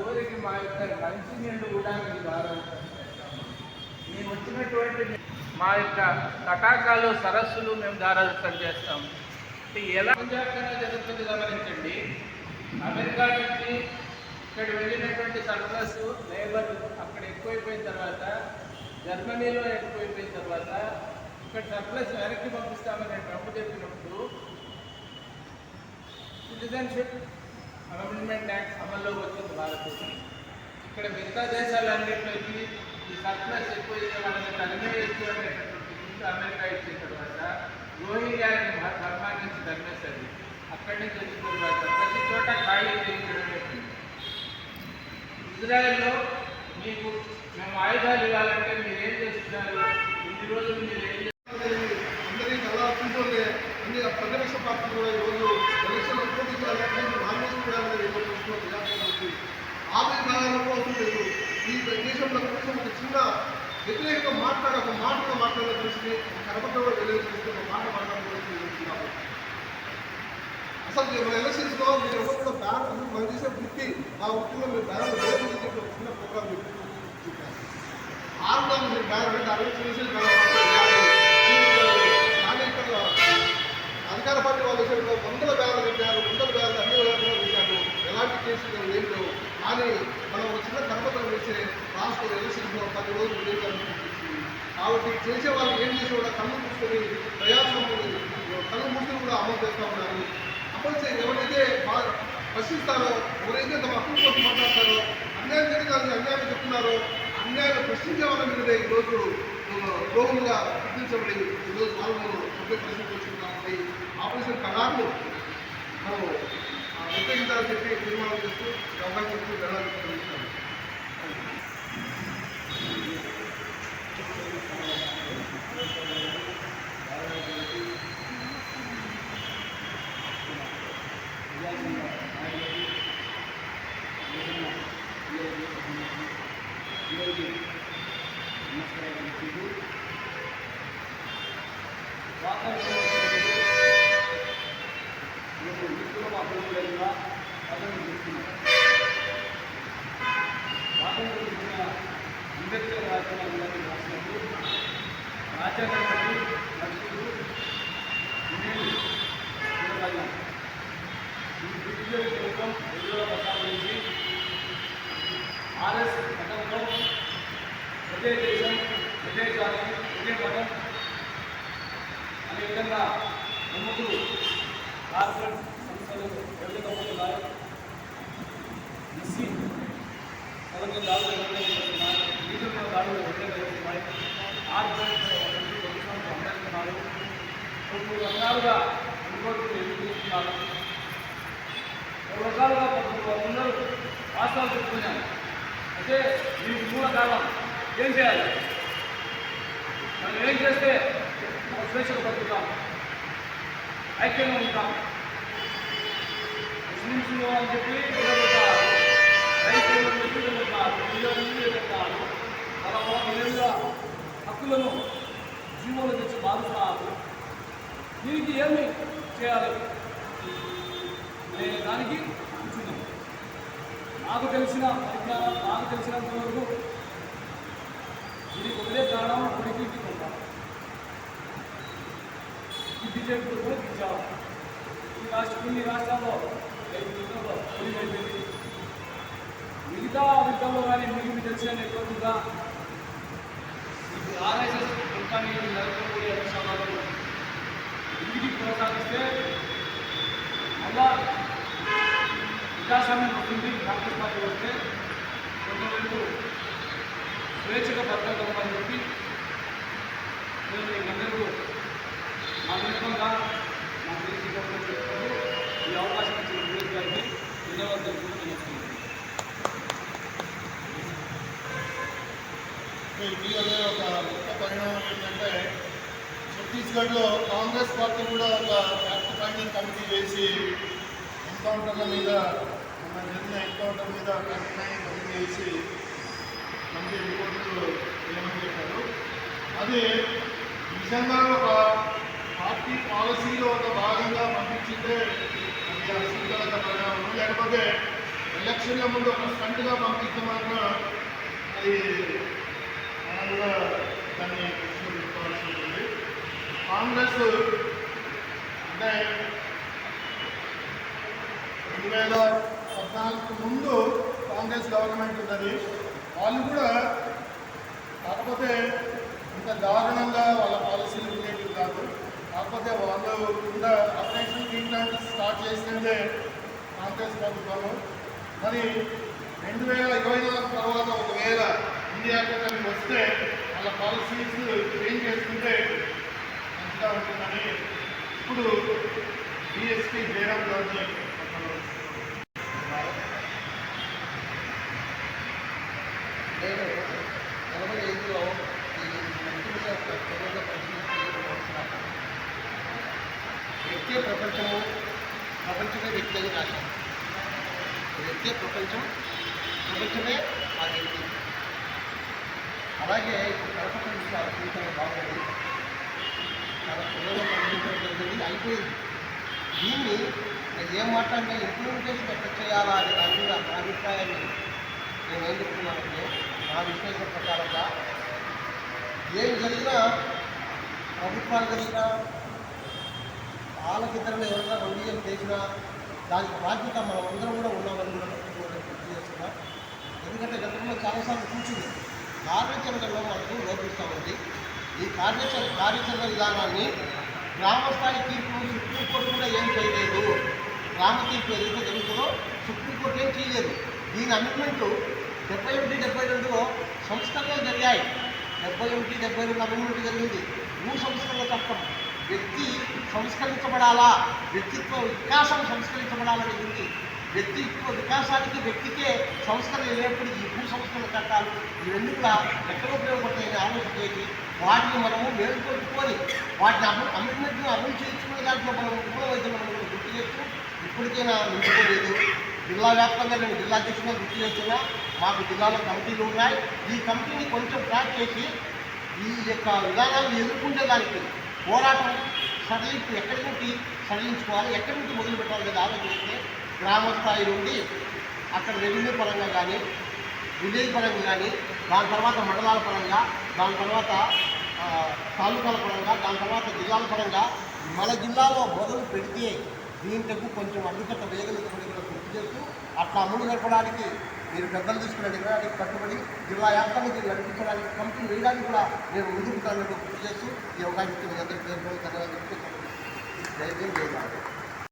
సంపద మా యొక్క మంచినీళ్ళు కూడా మీకు ఆరోగ్యం మేము వచ్చినటువంటి మా యొక్క తటాకాలు సరస్సులు మేము దారాదత్తం చేస్తాం. ఎలా జాగ్రత్తగా జరుగుతుంది గమనించండి. అమెరికా నుంచి ఇక్కడ వెళ్ళినటువంటి సర్ప్లస్ లేబర్ అక్కడ ఎక్కువైపోయిన తర్వాత జర్మనీలో ఎక్కువైపోయిన తర్వాత ఇక్కడ సర్ప్లస్ వెనక్కి పంపిస్తామని ట్రంప్ చెప్పినప్పుడు సిటిజన్షిప్ అమెండ్మెంట్ యాక్ట్ అమల్లోకి వచ్చింది భారతదేశం. ఇక్కడ మిగతా దేశాలన్నింటిలోకి ఈ సర్ప్లస్ ఎక్కువ వాళ్ళని తరిమేయచ్చు అనేటటువంటి హిందూ అమెరికా ఇచ్చిన తర్వాత రోహింగ్యాని ధర్మాన్ని నుంచి తరిమేస్తుంది అక్కడి నుంచి వచ్చిన తర్వాత ప్రతి చోట ఖాళీ చేయించడం ఇజ్రాయెల్లో మీకు మేము ఆయుధాలు ఇవ్వాలంటే మీరు ఏం చేస్తున్నారు? ఇన్ని రోజులు మీరు ఏం చేస్తున్నారు అందరికీ అలా చూస్తుంటే అన్ని ప్రతిపక్ష పార్టీలు కూడా ఈరోజు ఎలక్షన్లో పోటీ చేయాలంటే నామినేషన్ చేయాలని ఈరోజు చూస్తున్న ప్రజాప్రతినిధి ఆమె నాయన కోసం లేదు ఈ దేశంలో కనీసం ఒక చిన్న వ్యతిరేకంగా మాట్లాడ ఒక మాటగా మాట్లాడే పరిస్థితి కనపడలో తెలియదు ఒక మాట మాట్లాడడం అసలు మన ఎలక్షన్స్లో మీరు ఎవరు కూడా బ్యాన్ మనం చేసే వృత్తి ఆ వృత్తిలో మీరు బ్యాన్ లేదు అని చెప్పి ఒక చిన్న ప్రోగ్రామ్ చెప్పి ఆరు ఆరుదాం మీరు బ్యాన్ అంటే అరవై చేసి కానీ ఇక్కడ అధికార పార్టీ వాళ్ళు వచ్చేటప్పుడు వందల బ్యాన్లు పెట్టారు వందల బ్యాన్లు అన్ని విధాలుగా పెట్టారు ఎలాంటి కేసులు లేవు, ఏం లేవు కానీ మనం ఒక చిన్న కనపత్రం వేసే రాష్ట్ర ఎలక్షన్స్లో పది రోజులు విజయకాలం కాబట్టి చేసే వాళ్ళు ఏం చేసి కూడా కళ్ళు ప్రయాసం కళ్ళు మూసుకొని కూడా అమలు చేస్తూ ఉన్నారు. అమలు చే ఎవరైతే ప్రశ్నిస్తారో ఎవరైతే తమ హక్కుల కోసం మాట్లాడతారో అన్యాయం జరిగిందని అన్యాయం చెప్తున్నారో అన్యాయం ప్రశ్నించే వాళ్ళ మీదనే ఈరోజు రోగులుగా గుర్తించబడి ఈరోజు వాళ్ళు ఒకే పరిస్థితి వచ్చింది కాబట్టి ఆపరేషన్ కళాను మనం ఆ, వ్యతిరేకించాలని చెప్పి తీర్మానం చేస్తూ ఈ అవకాశం ఇస్తూ వెళ్ళాలని you. అంబేద్కర్ రాజ్యాంగాన్ని రాసినప్పుడు రాజ్యాంగాన్ని నడుచుకుంటూ నేను ఈ ఆర్ఎస్ మతంలో ఒకే దేశం ఒకే జాతి ఒకే మతం అనే విధంగా నమ్ముకులు కార్పొరేట్ రకాలుగా కొందరు వాస్తవాలు చెప్పుకున్నాను అయితే దీనికి మూల కారణం. ఏం చేయాలి? మనం ఏం చేస్తే మనం స్వేచ్ఛగా బతుకుతాం? ఐక్యంగా ఉంటాం? ముస్లింలు అని చెప్పి నిలబెట్టారు రైతులు అని చెప్పి నిలబెట్టారు పిల్లలు నిలబెట్టారు వాళ్ళ వాళ్ళ విధంగా హక్కులను జీవోలు తెచ్చి బాధుతున్నారు దీనికి ఏమి చేయాలి అనే దానికి కూర్చున్నాం నాకు తెలిసిన పరిజ్ఞానం నాకు తెలిసినంత వరకు దీనికి ఒకటే కారణం కొంటాం ఈ బీజేపీ కూడా ఇచ్చారు ఈ రాష్ట్ర కొన్ని రాష్ట్రాల్లో మిగతా వర్గాల్లో కానీ మీకు తెలిసిన ఎక్కువగా ఇప్పుడు ఆర్ఎస్ఎస్ నరేంద్ర మోడీ షా గారు ఇంటికి కొనసాగిస్తే అలా ప్రజాస్వామ్యం ఉంటుంది కాంగ్రెస్ పార్టీ వస్తే కొంతవరకు స్వేచ్ఛగా బతకగలమని చెప్పి నేను అందరూ మా వినపంగా మా దేశీ గవర్నమెంట్ ఈ అవకాశం ఇచ్చిన వివేక్ గారికి ధన్యవాదాలు తెలుపుకుంటూ ఇటీవలే ఒక కొత్త పరిణామం ఏంటంటే ఛత్తీస్గఢ్లో కాంగ్రెస్ పార్టీ కూడా ఒక ఫ్యాక్ట్ ఫైండింగ్ కమిటీ చేసి ఎన్కౌంటర్ల మీద మన జరిగిన ఎన్కౌంటర్ మీద కఠినంగా పనిచేసి మంచి రిపోర్టులు చెప్పారు అది నిజంగా పార్టీ పాలసీలో ఒక భాగంగా పంపించింటే అది అసలు పరిణామం లేకపోతే ఎలక్షన్ల ముందు ఒక స్టంట్గా పంపించమన్న అది మనం దాన్ని గుర్తుపెట్టుకోవాల్సి ఉంటుంది. కాంగ్రెస్ కాంగ్రెస్ గవర్నమెంట్ ఉన్నది వాళ్ళు కూడా కాకపోతే ఇంత దారుణంగా వాళ్ళ పాలసీలు ఉండేవి కాదు. కాకపోతే వాళ్ళు కింద ఆపరేషన్ ట్రీట్మెంట్ స్టార్ట్ చేసిందే కాంగ్రెస్ ప్రభుత్వము. మరి రెండు వేల ఇరవై నాలుగు తర్వాత ఒకవేళ ఇండియా కూటమి వస్తే వాళ్ళ పాలసీస్ చేంజ్ చేసుకుంటే మంచిగా ఉంటుందని ఇప్పుడు డిఎస్పీ జయరామ్ గారిని నేను ఎనభై ఐదులో ఈ మంత్రిగా తెలుగులో పరిశీలించాను వ్యక్తి ప్రపంచము. ప్రపంచమే వ్యక్తి అని రాశాను వ్యక్తి ప్రపంచం ప్రపంచమే ఆ వ్యక్తి. అలాగే ఇప్పుడు కడపటి విషయాలు బాగుంది. చాలా పిల్లలు పరిశీలించడం జరిగింది. అయిపోయింది. దీన్ని ఏం మాట్లాడినా ఇంప్లిమెంటేషన్ ఎక్కడ చేయాలా అనే దాని మీద నా అభిప్రాయాన్ని నేను ఏం చెప్తున్నానంటే నా విశ్లేషణ ప్రకారంగా ఏం జరిగినా ప్రభుత్వాలు జరిగినా వాళ్ళకిద్దరిని ఎవరైనా రౌడీయం చేసినా దానికి బాధ్యత మనం అందరం కూడా ఉన్నామని కూడా చేస్తున్నా. ఎందుకంటే గతంలో చాలాసార్లు కూర్చుంది. కార్యాచరణలో మనకు లోపిస్తూ ఉంది ఈ కార్యాచరణ కార్యాచరణ విధానాన్ని గ్రామస్థాయి తీర్పు సుప్రీంకోర్టు కూడా ఏం చేయలేదు. గ్రామ తీర్పు ఏదైతే జరుగుతుందో సుప్రీంకోర్టు ఏం చేయలేదు. దీని అమెండ్మెంట్ డెబ్బై ఒకటి డెబ్బై రెండులో సంస్కరణలు జరిగాయి. డెబ్బై ఒకటి డెబ్బై రెండు అమెండ్మెంట్ జరిగింది. భూ సంస్కరణ చట్టం. వ్యక్తి సంస్కరించబడాలా? వ్యక్తిత్వ వికాసం సంస్కరించబడాలని ఉంది. వ్యక్తిత్వ వికాసానికి వ్యక్తికే సంస్కరణ లేనప్పుడు ఈ భూ సంస్కరణ చట్టాలు ఇవన్నీ కూడా ఎక్కడ ఉపయోగపడతాయని ఆలోచన చేసి వాటిని మనము మేలుకొట్టుకొని వాటిని అమలు అమెండ్మెంట్ను అమలు చేయించుకునే దాంట్లో మనం ఉపయోగం మనం గుర్తు చేస్తూ ఇప్పటికైనా నిలుచుకోలేదు జిల్లా వ్యాప్తంగా నేను జిల్లా అధ్యక్షుడిగా గుర్తు చేస్తున్నా. మాకు జిల్లాలో కమిటీలు ఉన్నాయి. ఈ కమిటీని కొంచెం ట్రాక్ చేసి ఈ యొక్క విధానాన్ని ఎదుర్కొంటే దానికి పోరాటం సడలింపు ఎక్కడి నుండి సడలించుకోవాలి ఎక్కడి నుంచి మొదలు పెట్టాలి అనేది ఆలోచిస్తే గ్రామ స్థాయి నుండి అక్కడ రెవెన్యూ పరంగా కానీ విలేజ్ పరంగా కానీ దాని తర్వాత మండలాల పరంగా దాని తర్వాత తాలూకాల పరంగా దాని తర్వాత జిల్లాల పరంగా మన జిల్లాలో మొదలు పెడితే దీంట్లో కొంచెం అధికత వేయగలుగుతుంది కూడా గుర్తు చేస్తూ అట్లా అమలు జరపడానికి మీరు పెద్దలు తీసుకున్న నిర్ణయానికి కట్టుబడి జిల్లా వ్యాప్తంగా దీన్ని నడిపించడానికి కమిటీ వేయడానికి కూడా నేను ముందుకు గుర్తు చేస్తూ ఈ అవకాశం మీ అందరికీ పేరు ధన్యవాదాలు చెప్తూ జై జై